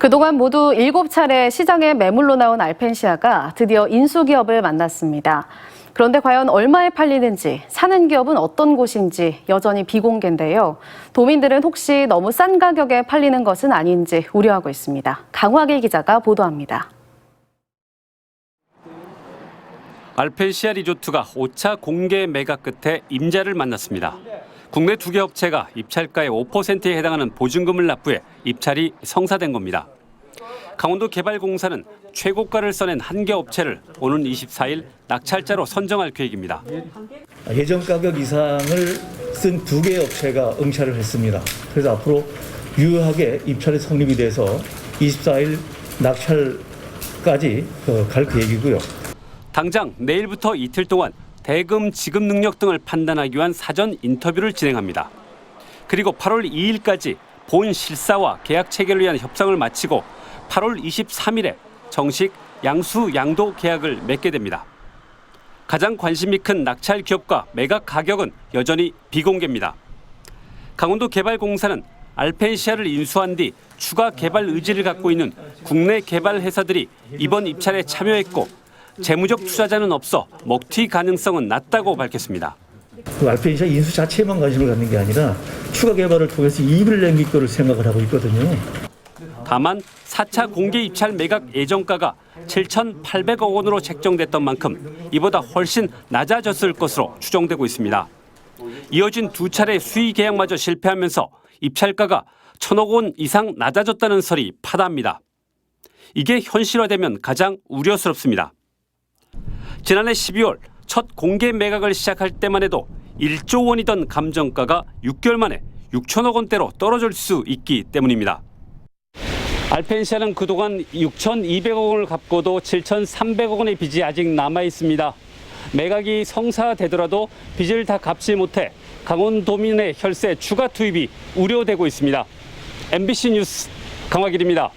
그동안 모두 7차례 시장에 매물로 나온 알펜시아가 드디어 인수기업을 만났습니다. 그런데 과연 얼마에 팔리는지, 사는 기업은 어떤 곳인지 여전히 비공개인데요. 도민들은 혹시 너무 싼 가격에 팔리는 것은 아닌지 우려하고 있습니다. 강화길 기자가 보도합니다. 알펜시아 리조트가 5차 공개 매각 끝에 임자를 만났습니다. 국내 두 개 업체가 입찰가의 5%에 해당하는 보증금을 납부해 입찰이 성사된 겁니다. 강원도 개발공사는 최고가를 써낸 한 개 업체를 오는 24일 낙찰자로 선정할 계획입니다. 예전 가격 이상을 쓴 두 개의 업체가 응찰을 했습니다. 그래서 앞으로 유효하게 입찰이 성립이 돼서 24일 낙찰까지 어, 갈 계획이고요. 당장 내일부터 이틀 동안 대금 지급 능력 등을 판단하기 위한 사전 인터뷰를 진행합니다. 그리고 8월 2일까지 본 실사와 계약 체결을 위한 협상을 마치고 8월 23일에 정식 양수 양도 계약을 맺게 됩니다. 가장 관심이 큰 낙찰 기업과 매각 가격은 여전히 비공개입니다. 강원도 개발공사는 알펜시아를 인수한 뒤 추가 개발 의지를 갖고 있는 국내 개발 회사들이 이번 입찰에 참여했고 재무적 투자자는 없어 먹튀 가능성은 낮다고 밝혔습니다. 그 알펜시아 인수 자체에만 관심을 갖는 게 아니라 추가 개발을 통해서 이익을 남길 거를 생각을 하고 있거든요. 다만 4차 공개 입찰 매각 예정가가 7,800억 원으로 책정됐던 만큼 이보다 훨씬 낮아졌을 것으로 추정되고 있습니다. 이어진 두 차례 수의 계약마저 실패하면서 입찰가가 천억 원 이상 낮아졌다는 설이 파다합니다. 이게 현실화되면 가장 우려스럽습니다. 지난해 12월 첫 공개 매각을 시작할 때만 해도 1조 원이던 감정가가 6개월 만에 6천억 원대로 떨어질 수 있기 때문입니다. 알펜시아는 그동안 6,200억 원을 갚고도 7,300억 원의 빚이 아직 남아 있습니다. 매각이 성사되더라도 빚을 다 갚지 못해 강원도민의 혈세 추가 투입이 우려되고 있습니다. MBC 뉴스 강화길입니다.